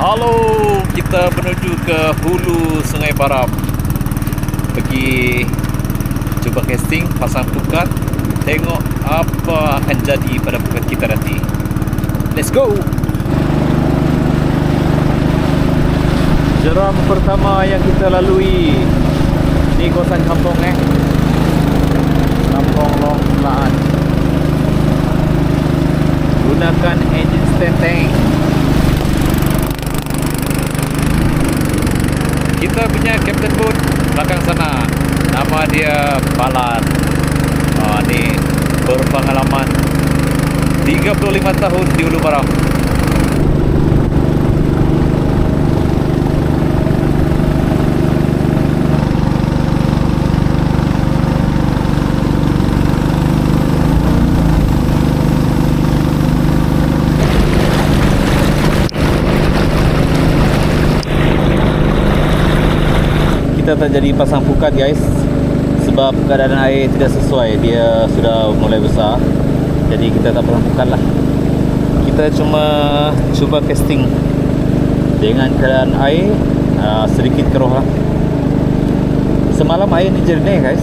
Halo, kita menuju ke hulu Sungai Baram. Pergi cuba casting, pasang pukat, tengok apa akan jadi pada pukat kita nanti. Let's go! Jeram pertama yang kita lalui di kawasan kampung eh. Kampung Long Selaan. Gunakan engine stand tank. Kita punya captain boat belakang sana. Nama dia Balan. Ah ni berpengalaman 35 tahun di Ulu Baram. Kita tak jadi pasang pukat guys. Sebab keadaan air tidak sesuai. Dia sudah mulai besar. Jadi kita tak pasang pukat lah. Kita cuma cuba casting. Dengan keadaan air uh, sedikit keruh lah. Semalam air ni jernih guys.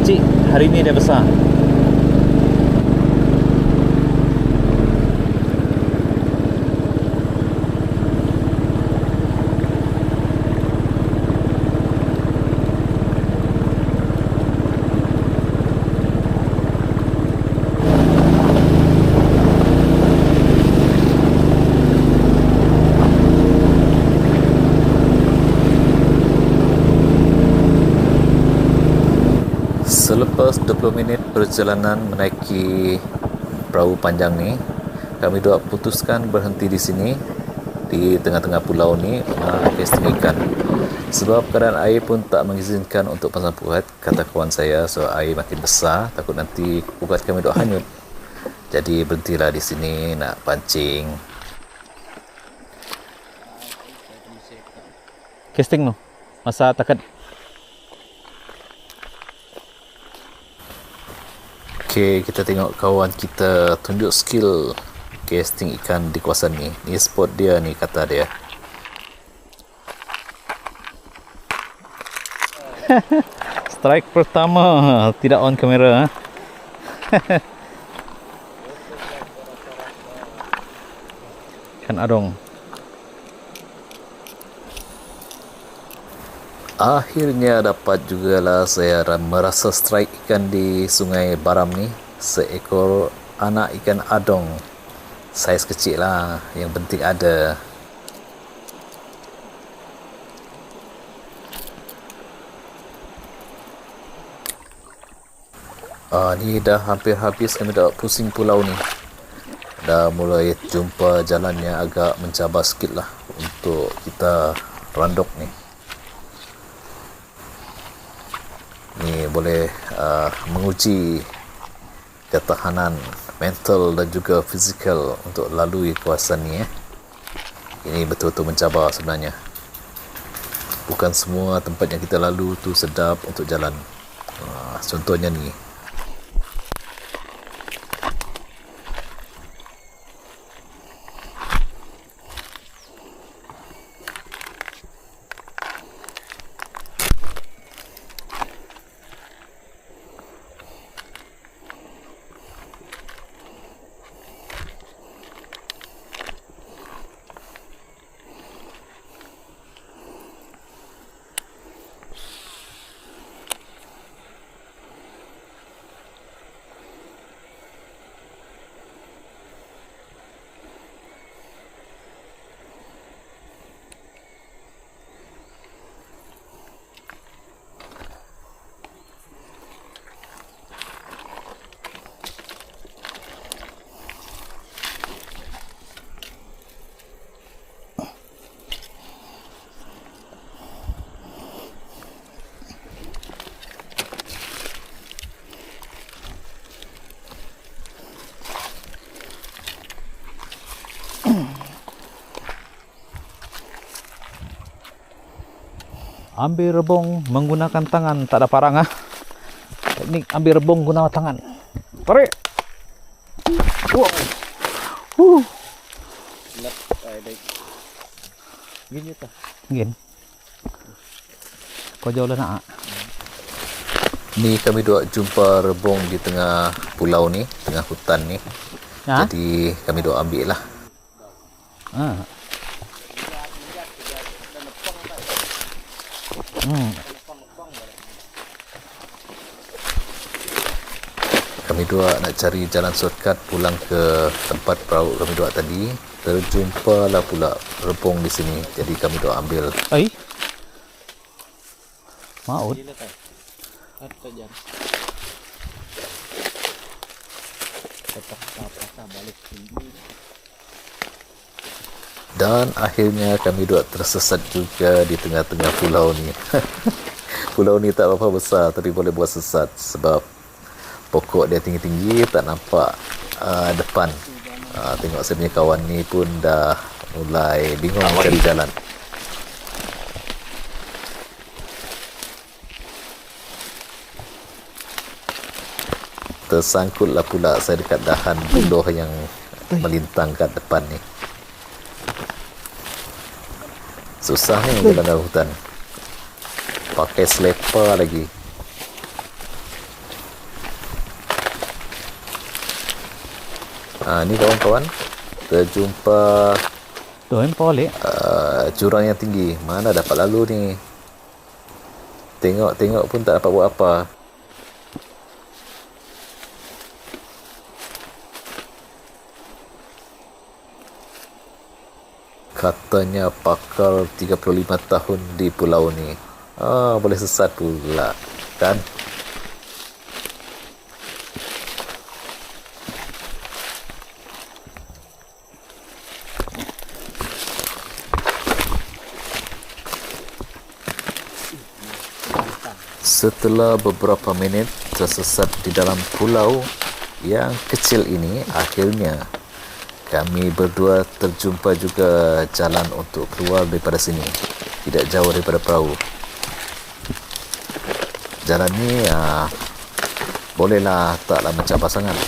Kecil hari ni dia besar Selepas 20 minit perjalanan menaiki perahu panjang ni, kami dua putuskan berhenti di sini di tengah-tengah pulau ni casting ikan. Sebab keadaan air pun tak mengizinkan untuk pasang pukat, kata kawan saya, so air makin besar, takut nanti pukat kami dua hanyut. Jadi berhentilah di sini nak pancing. Casting tu. Masa takat Okey, kita tengok kawan kita tunjuk skill casting ikan di kawasan ni. Ni spot dia ni kata dia. Strike pertama tidak on kamera. kan adong. Akhirnya dapat jugalah saya merasa strike ikan di sungai Baram ni seekor anak ikan adong. Saiz kecil lah yang penting ada. Ah, ni dah hampir habis kami dah pusing pulau ni. Dah mulai jumpa jalan yang agak mencabar sikit lah untuk kita randok ni ni boleh uh, menguji ketahanan mental dan juga fizikal untuk lalui kawasan ni eh. Ini betul-betul mencabar sebenarnya. Bukan semua tempat yang kita lalu tu sedap untuk jalan. Uh, contohnya ni. Ambil rebung menggunakan tangan tak ada parang ah teknik ambil rebung guna tangan tarik wow uh. Gini ta. Ngin. Kau jauh lah nak. ah? Ni kami dua jumpa rebung di tengah pulau ni, tengah hutan ni. Ha? Jadi kami dua ambil lah. Ha. Kami dua nak cari jalan shortcut pulang ke tempat perahu kami dua tadi. Terjumpalah pula rebung di sini. Jadi kami dua ambil. Ai. Maut. Gila ta. At ta dyan. Tetap apa ta balik sini. Dan akhirnya kami dua tersesat juga di tengah-tengah pulau ni. pulau ni tak berapa besar tapi boleh buat sesat sebab pokok dia tinggi-tinggi tak nampak uh, depan. Uh, tengok saya punya kawan ni pun dah mulai bingung cari jalan. Tersangkutlah pula saya dekat dahan buluh yang melintang kat depan ni. Susah ni jalan dalam hutan. Pakai selepa lagi. Ha, ni kawan-kawan. Terjumpa Tu hampa balik. uh, jurang yang tinggi. Mana dapat lalu ni? Tengok-tengok pun tak dapat buat apa. Katanya pakar 35 tahun di pulau ni. Ah, boleh sesat pula. Kan? Setelah beberapa minit tersesat di dalam pulau yang kecil ini, akhirnya kami berdua terjumpa juga jalan untuk keluar daripada sini. Tidak jauh daripada perahu. Jalan ni ah, bolehlah taklah mencabar sangat.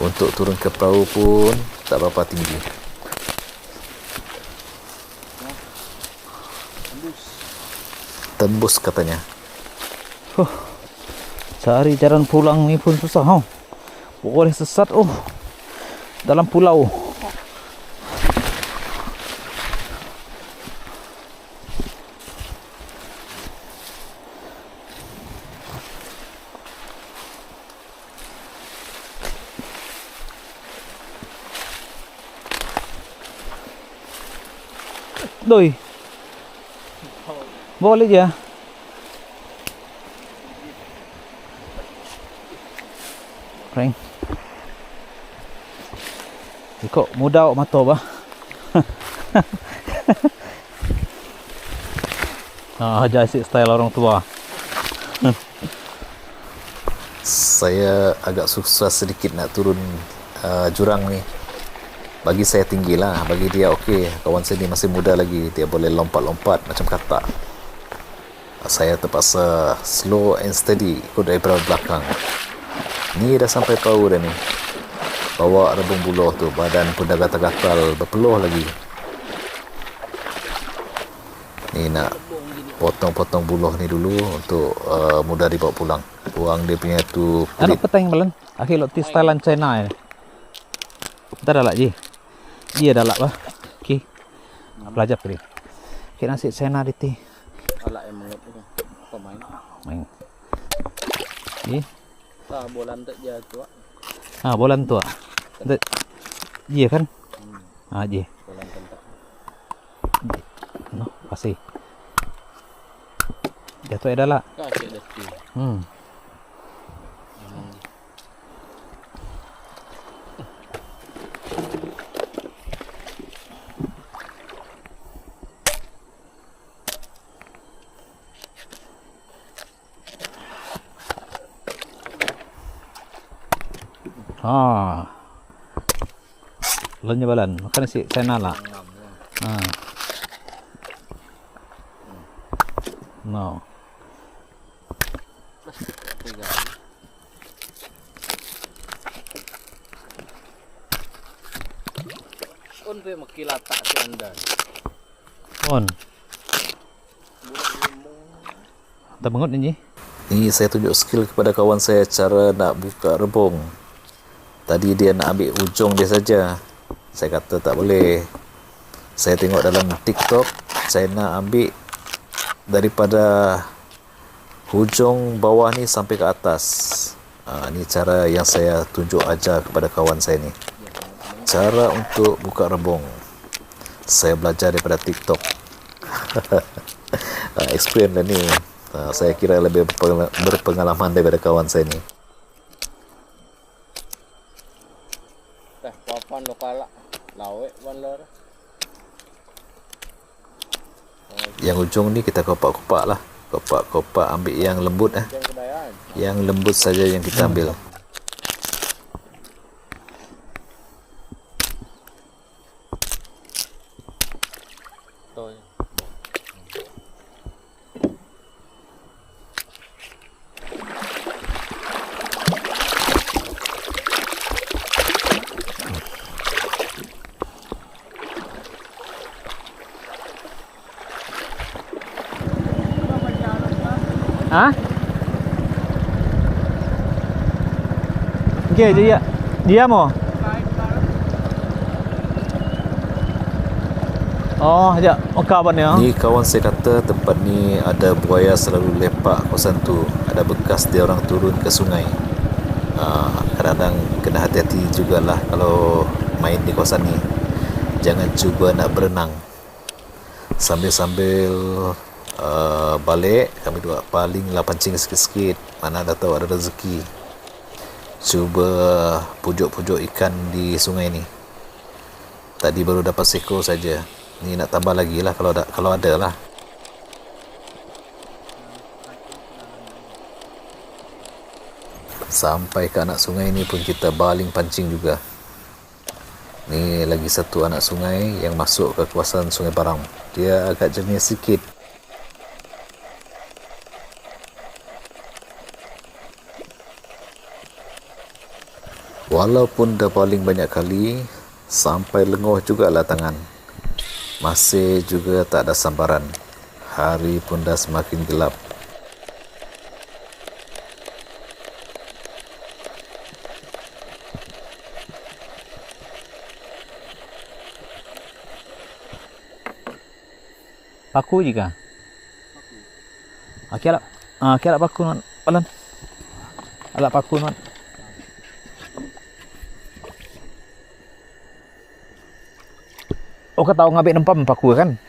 Untuk turun ke perahu pun tak berapa tinggi. Tembus katanya. Cari jalan pulang ni pun susah. Oh. Boleh sesat oh. Dalam pulau. Doi. Boleh je. Prank. Ikut mudah awak mata bah. ah, ajar asyik style orang tua. Saya agak susah sedikit nak turun uh, jurang ni. Bagi saya tinggi lah. Bagi dia okey. Kawan saya ni masih muda lagi. Dia boleh lompat-lompat macam katak. Saya terpaksa slow and steady ikut daripada belakang. Ni dah sampai perahu dah ni. Bawa rebung buluh tu. Badan pun dah gatal-gatal. Berpeluh lagi. Ni nak potong-potong buluh ni dulu untuk uh, mudah dibawa pulang. Buang dia punya tu Anak kulit. petang balan. Akhir lot ti stylean China ni. Kita dah lak je. Dia dah lak bah. Okey. Belajar pergi. Okey nasi China di ti. Ala yang mengut. Apa main? Main. Okey. Ta bolan tak je tu. Ah. Ha, bolan tu ah. Ada. Dia kan? Ha, je. Bolan tentak. No, kasih. Jatuh dah lah. Ka cek dah tu. Hmm. Ha. Lanya balan. Makan nasi sana lah. Ha. No. Un pe makilata si anda. On. Tak bangun ni. Ni saya tunjuk skill kepada kawan saya cara nak buka rebung. Tadi dia nak ambil ujung dia saja. Saya kata tak boleh. Saya tengok dalam TikTok, saya nak ambil daripada hujung bawah ni sampai ke atas. Ha, ni cara yang saya tunjuk ajar kepada kawan saya ni. Cara untuk buka rebung. Saya belajar daripada TikTok. ha, experience lah ni. Ha, saya kira lebih berpengala- berpengalaman daripada kawan saya ni. Yang ujung ni kita kopak-kopak lah. Kopak-kopak ambil yang lembut eh. Yang lembut saja yang kita ambil. Toy. Ha? Okey, dia dia mo. Oh, ya. Okey apa ni? ah? Ni kawan saya kata tempat ni ada buaya selalu lepak kawasan tu. Ada bekas dia orang turun ke sungai. Uh, kadang-kadang kena hati-hati jugalah kalau main di kawasan ni. Jangan cuba nak berenang. Sambil-sambil uh, balik, kami dua palinglah pancing sikit-sikit. Mana dah tahu ada rezeki. Cuba pujuk-pujuk ikan di sungai ni. Tadi baru dapat seekor saja. Ni nak tambah lagi lah kalau ada kalau ada lah. Sampai ke anak sungai ni pun kita baling pancing juga. Ni lagi satu anak sungai yang masuk ke kawasan Sungai Barang. Dia agak jernih sikit. Walaupun dah baling banyak kali, sampai lenguh jugalah tangan. Masih juga tak ada sambaran. Hari pun dah semakin gelap. Paku juga. Okey lah. Ah, okey lah paku non. Palan. Alat paku non. Oh, kau tahu ngambil nempam paku kan?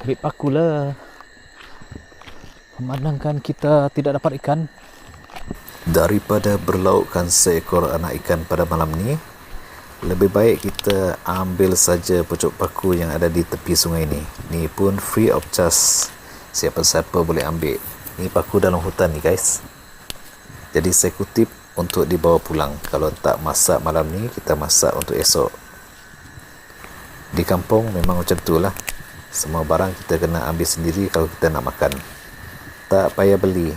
Ambil paku lah. Memandangkan kita tidak dapat ikan. Daripada berlaukkan seekor anak ikan pada malam ni, lebih baik kita ambil saja pucuk paku yang ada di tepi sungai ni. Ni pun free of charge. Siapa-siapa boleh ambil. Ni paku dalam hutan ni guys. Jadi saya kutip untuk dibawa pulang. Kalau tak masak malam ni, kita masak untuk esok. Di kampung memang macam tu lah. Semua barang kita kena ambil sendiri kalau kita nak makan. Tak payah beli.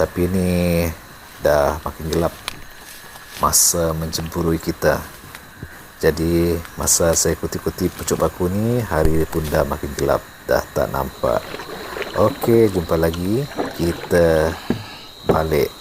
Tapi ni dah makin gelap. Masa mencemburui kita. Jadi masa saya kutip-kutip pucuk paku ni, hari pun dah makin gelap. Dah tak nampak. Okey, jumpa lagi. Kita balik